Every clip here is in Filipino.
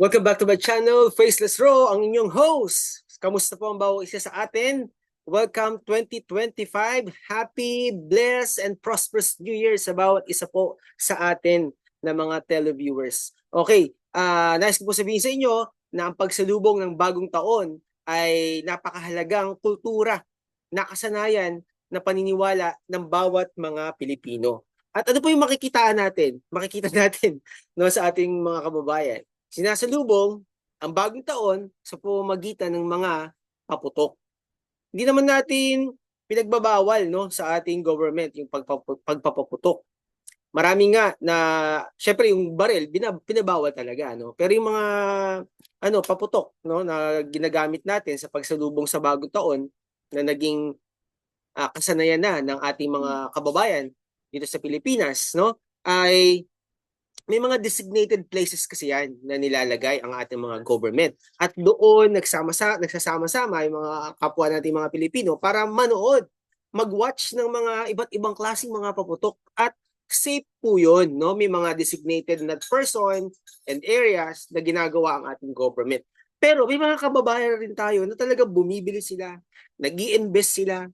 Welcome back to my channel, Faceless Row, ang inyong host. Kamusta po ang bawat isa sa atin? Welcome 2025. Happy, blessed, and prosperous New Year sa bawat isa po sa atin na mga televiewers. Okay, uh, nais ko po sabihin sa inyo na ang pagsalubong ng bagong taon ay napakahalagang kultura, nakasanayan na paniniwala ng bawat mga Pilipino. At ano po yung makikitaan natin? Makikita natin no, sa ating mga kababayan sinasalubong ang bagong taon sa pamamagitan ng mga paputok. Hindi naman natin pinagbabawal no sa ating government yung pagpapaputok. Marami nga na syempre yung baril binab- pinabawal talaga no. Pero yung mga ano paputok no na ginagamit natin sa pagsalubong sa bagong taon na naging uh, kasanayan na ng ating mga kababayan dito sa Pilipinas no ay may mga designated places kasi yan na nilalagay ang ating mga government. At doon nagsama sa nagsasama-sama yung mga kapwa nating mga Pilipino para manood, mag-watch ng mga iba't ibang klaseng mga paputok at safe po yun, no? May mga designated na person and areas na ginagawa ang ating government. Pero may mga kababayan rin tayo na talaga bumibili sila, nag invest sila,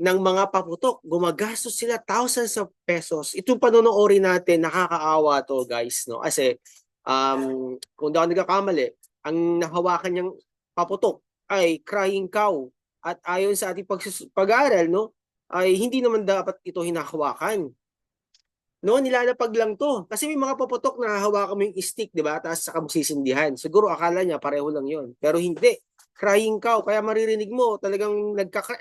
ng mga paputok. Gumagastos sila thousands of pesos. Itong panonoorin natin, nakakaawa to guys. No? Kasi um, kung daw nagkakamali, ang nahawakan niyang paputok ay crying cow. At ayon sa ating pag-aaral, no, ay hindi naman dapat ito hinahawakan. No, nilalapag lang to. Kasi may mga paputok na hawakan mo yung stick, di ba? Tapos saka sisindihan. Siguro akala niya pareho lang yon Pero hindi. Crying cow. Kaya maririnig mo, talagang nagkaka...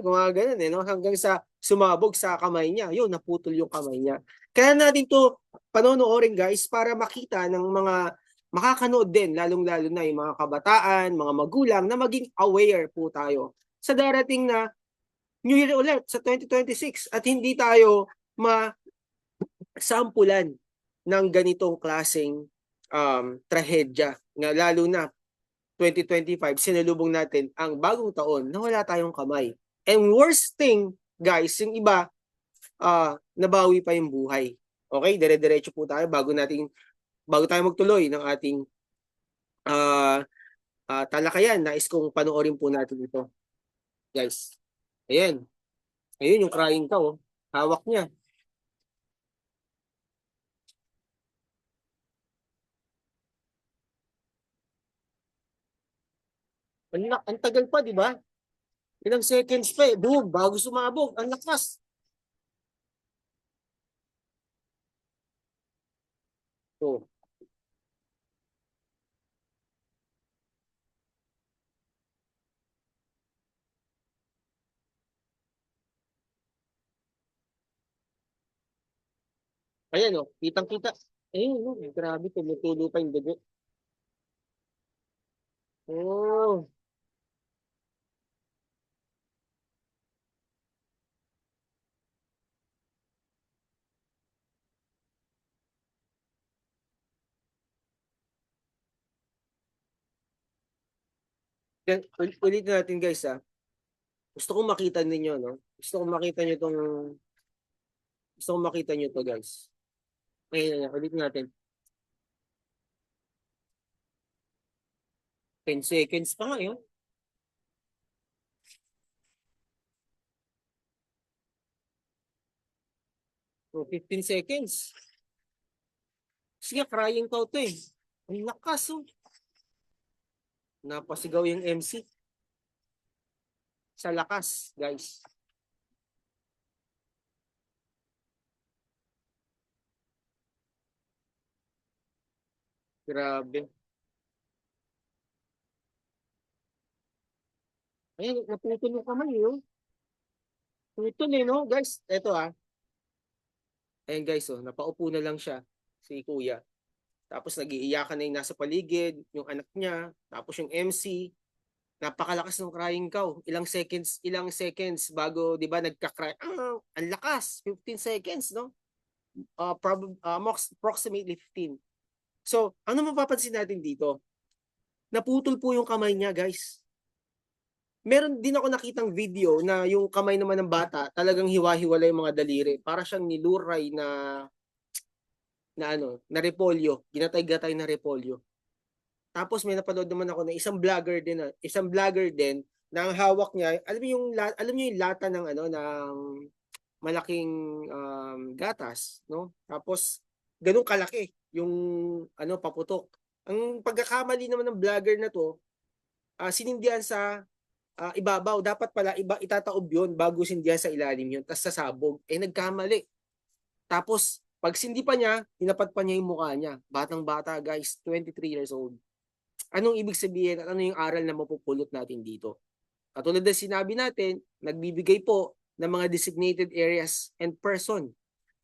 Gumagano eh, no? Hanggang sa sumabog sa kamay niya. Yun, naputol yung kamay niya. Kaya natin to panonoorin guys para makita ng mga makakanood din, lalong-lalo na yung mga kabataan, mga magulang na maging aware po tayo sa darating na New Year ulit sa 2026 at hindi tayo ma-sampulan ng ganitong klaseng um, trahedya na lalo na 2025 sinalubong natin ang bagong taon na wala tayong kamay. And worst thing, guys, yung iba, uh, nabawi pa yung buhay. Okay, dire-diretso po tayo bago nating bago tayo magtuloy ng ating uh, uh, talakayan. Nais kong panoorin po natin ito. Guys, ayan. Ayun yung crying ka, oh. Hawak niya. Ang, ang tagal pa, di ba? Ilang seconds pa eh. Boom, bago sumabog. Ang lakas. So, Ayan o, oh, kitang-kita. Ayun, no, grabe, tumutulo pa yung dugo. Oh, Gan ul ulitin natin guys, ah. Gusto kong makita ninyo 'no. Gusto kong makita niyo 'tong gusto kong makita niyo 'to guys. Ayan, ulitin natin. 10 seconds pa nga yun. So, 15 seconds. Sige, crying cow to eh. Ang lakas oh. Napasigaw yung MC. Sa lakas, guys. Grabe. Ayan, naputol yung kamay yun. Putol eh, no? Guys, eto ah. Ayan guys, oh, napaupo na lang siya, si kuya. Tapos nagiiyakan na yung nasa paligid, yung anak niya, tapos yung MC. Napakalakas ng crying cow. Ilang seconds, ilang seconds bago, 'di ba, nagka-cry. Ah, ang lakas, 15 seconds, no? Uh, prob- uh, approximately 15. So, ano mapapansin natin dito? Naputol po yung kamay niya, guys. Meron din ako nakitang video na yung kamay naman ng bata talagang hiwa-hiwalay yung mga daliri. Para siyang niluray na na ano, na repolyo, ginatay-gatay na repolyo. Tapos may napanood naman ako na isang vlogger din, isang vlogger din na ang hawak niya, alam mo yung la- alam niyo yung lata ng ano ng malaking um, gatas, no? Tapos ganun kalaki yung ano paputok. Ang pagkakamali naman ng vlogger na to, ah, sinindihan sa ah, ibabaw. Dapat pala iba itataob yun bago sindihan sa ilalim yun, tapos sasabog. Eh nagkamali. Tapos pag sindi pa niya, tinapat pa niya yung mukha niya. Batang bata guys, 23 years old. Anong ibig sabihin at ano yung aral na mapupulot natin dito? Katulad ng sinabi natin, nagbibigay po ng mga designated areas and person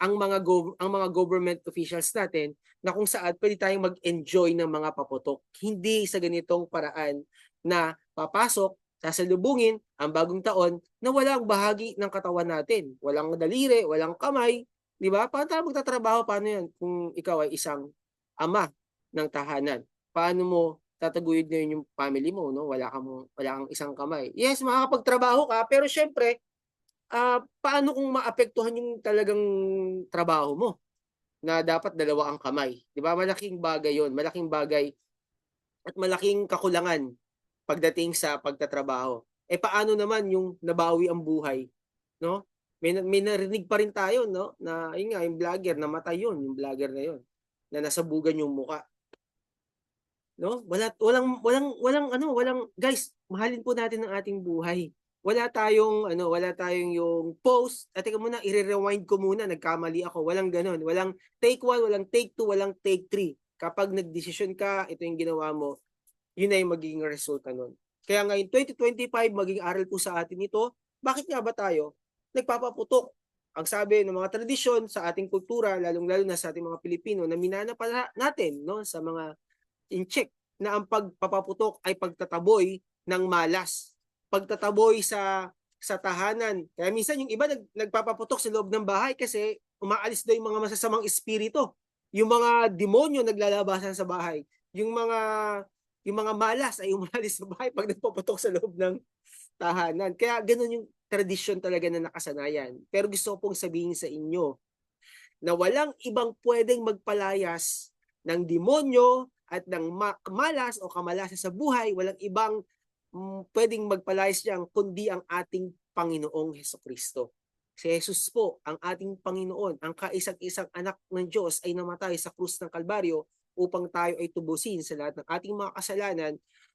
ang mga ang mga government officials natin na kung saan pwede tayong mag-enjoy ng mga paputok. Hindi sa ganitong paraan na papasok, sasalubungin ang bagong taon na walang bahagi ng katawan natin. Walang daliri, walang kamay. Di ba? Paano tayo magtatrabaho? Paano yan kung ikaw ay isang ama ng tahanan? Paano mo tataguyod na yun yung family mo, no? Wala kang, wala kang isang kamay. Yes, makakapagtrabaho ka, pero syempre, ah paano kung maapektuhan yung talagang trabaho mo? Na dapat dalawa ang kamay. Di ba? Malaking bagay yon Malaking bagay at malaking kakulangan pagdating sa pagtatrabaho. Eh paano naman yung nabawi ang buhay? No? May, may narinig pa rin tayo, no? Na, yun nga, yung vlogger, namatay yun, yung vlogger na yun. Na nasabugan yung muka no? Wala walang walang walang ano, walang guys, mahalin po natin ang ating buhay. Wala tayong ano, wala tayong yung post. At teka muna, i-rewind ko muna, nagkamali ako. Walang ganun. Walang take one, walang take two, walang take three. Kapag nagdesisyon ka, ito yung ginawa mo, yun na yung magiging resulta nun. Kaya ngayon, 2025, maging aral po sa atin ito. Bakit nga ba tayo nagpapaputok? Ang sabi ng mga tradisyon sa ating kultura, lalong-lalo na sa ating mga Pilipino, na minana pa na- natin no, sa mga in check na ang pagpapaputok ay pagtataboy ng malas. Pagtataboy sa sa tahanan. Kaya minsan yung iba nag, nagpapaputok sa loob ng bahay kasi umaalis daw yung mga masasamang espiritu. Yung mga demonyo naglalabasan sa bahay. Yung mga yung mga malas ay umalis sa bahay pag nagpaputok sa loob ng tahanan. Kaya ganun yung tradisyon talaga na nakasanayan. Pero gusto ko pong sabihin sa inyo na walang ibang pwedeng magpalayas ng demonyo at ng ma- malas o kamalasan sa buhay, walang ibang mm, pwedeng magpalayas diyan kundi ang ating Panginoong Heso Kristo. Si Jesus po, ang ating Panginoon, ang kaisang-isang anak ng Diyos ay namatay sa krus ng Kalbaryo upang tayo ay tubusin sa lahat ng ating mga kasalanan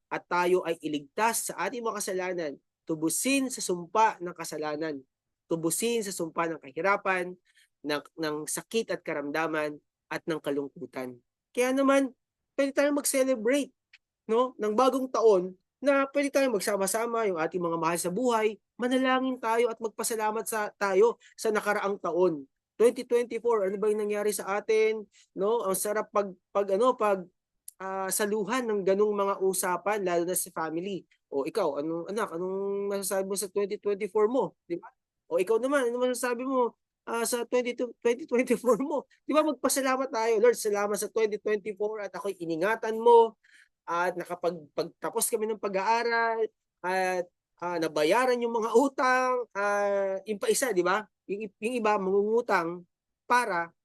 at tayo ay iligtas sa ating mga kasalanan, tubusin sa sumpa ng kasalanan, tubusin sa sumpa ng kahirapan, ng, ng sakit at karamdaman at ng kalungkutan. Kaya naman, pwede tayong mag-celebrate no, ng bagong taon na pwede tayong magsama-sama yung ating mga mahal sa buhay, manalangin tayo at magpasalamat sa tayo sa nakaraang taon. 2024, ano ba yung nangyari sa atin? No, ang sarap pag pag ano pag ah, saluhan ng ganung mga usapan lalo na sa family. O ikaw, anong anak, anong masasabi mo sa 2024 mo, di ba? O ikaw naman, ano masasabi mo ah, sa 22 2024 mo? Di ba magpasalamat tayo, Lord, salamat sa 2024 at ako'y iningatan mo at nakapagtapos kami ng pag-aaral at ah, nabayaran yung mga utang, ah, yung pa di ba? Yung, yung iba mangungutang para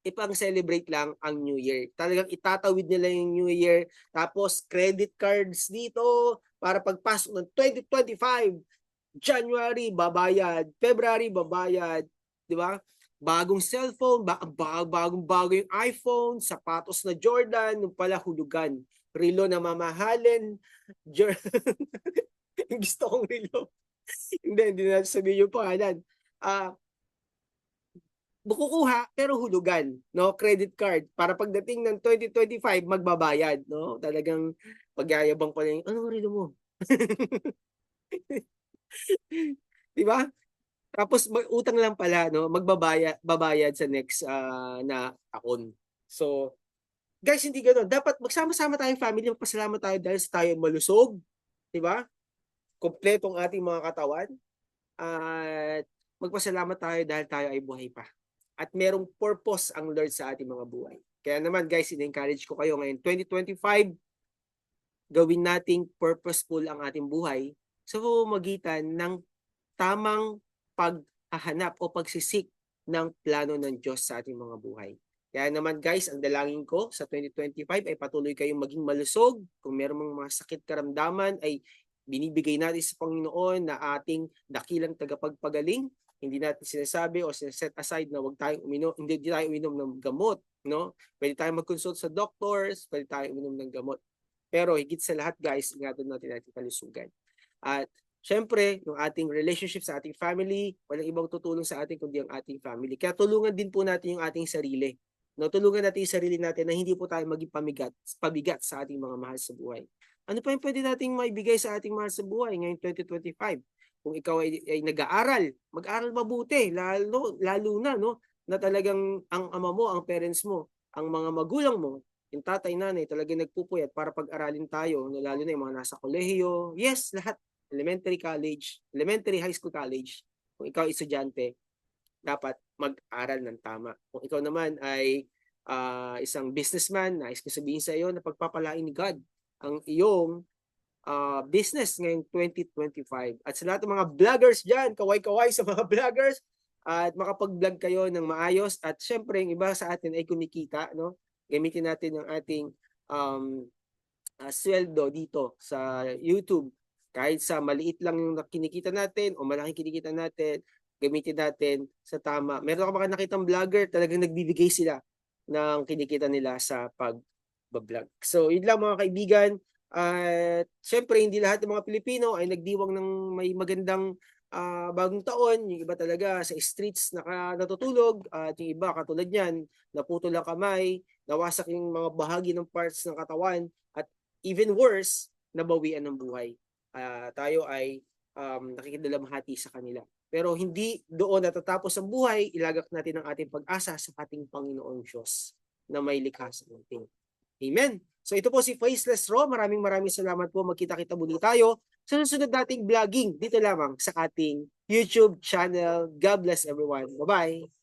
ipang-celebrate lang ang New Year. Talagang itatawid nila yung New Year. Tapos credit cards dito para pagpasok ng 2025. January, babayad. February, babayad. Di ba? Bagong cellphone, ba ba- bagong bago yung iPhone, sapatos na Jordan, yung pala hulugan. Relo na mamahalin. Yung gusto kong relo. hindi, hindi na sabihin yung pangalan. Ah, kukuha pero hulugan, no? Credit card para pagdating ng 2025 magbabayad, no? Talagang pagyayabang pa yung ano relo mo? 'Di ba? Tapos mag- utang lang pala, no? Magbabayad babayad sa next ah, na taon. So, guys, hindi ganoon. Dapat magsama-sama tayong family, magpasalamat tayo dahil sa tayo malusog, 'di ba? Kompleto ang ating mga katawan. At magpasalamat tayo dahil tayo ay buhay pa. At merong purpose ang Lord sa ating mga buhay. Kaya naman guys, in-encourage ko kayo ngayon 2025 gawin nating purposeful ang ating buhay sa pamamagitan ng tamang paghahanap o pagsisik ng plano ng Diyos sa ating mga buhay. Kaya naman guys, ang dalangin ko sa 2025 ay patuloy kayong maging malusog. Kung meron mga mga sakit karamdaman ay binibigay natin sa Panginoon na ating dakilang tagapagpagaling. Hindi natin sinasabi o sinaset aside na wag tayong uminom, hindi tayo uminom ng gamot, no? Pwede tayong mag-consult sa doctors, pwede tayong uminom ng gamot. Pero higit sa lahat guys, ingatan natin ating kalusugan. At syempre, yung ating relationship sa ating family, walang ibang tutulong sa atin kundi ang ating family. Kaya tulungan din po natin yung ating sarili. No, tulungan natin yung sarili natin na hindi po tayo maging pamigat, pabigat sa ating mga mahal sa buhay. Ano pa yung pwede nating maibigay sa ating mahal sa buhay ngayong 2025? Kung ikaw ay, ay nag-aaral, mag-aral mabuti, lalo, lalo na, no? Na talagang ang ama mo, ang parents mo, ang mga magulang mo, yung tatay, nanay, talaga nagpupuyat para pag-aralin tayo, lalo na yung mga nasa kolehiyo. Yes, lahat. Elementary college, elementary high school college. Kung ikaw estudyante, dapat mag-aral ng tama. Kung ikaw naman ay uh, isang businessman, nais ko sabihin sa iyo na pagpapalain ni God ang iyong uh, business ngayong 2025. At sa lahat ng mga vloggers dyan, kaway-kaway sa mga vloggers, at makapag-vlog kayo ng maayos. At syempre, yung iba sa atin ay kumikita, no? Gamitin natin yung ating um, uh, sweldo dito sa YouTube. Kahit sa maliit lang yung kinikita natin o malaking kinikita natin, gamitin natin sa tama. Meron ako mga nakitang vlogger, talagang nagbibigay sila ng kinikita nila sa pag-vlog. So, yun lang mga kaibigan. At uh, syempre, hindi lahat ng mga Pilipino ay nagdiwang ng may magandang uh, bagong taon. Yung iba talaga sa streets naka, natutulog. At yung iba katulad niyan, naputol ang kamay, nawasak yung mga bahagi ng parts ng katawan. At even worse, nabawian ng buhay. Uh, tayo ay um, nakikidalamhati sa kanila. Pero hindi doon natatapos ang buhay, ilagak natin ang ating pag-asa sa ating Panginoong Diyos na may likha sa ating. Amen. So ito po si Faceless Ro. Maraming maraming salamat po. Magkita-kita muli tayo sa susunod nating vlogging dito lamang sa ating YouTube channel. God bless everyone. Bye-bye.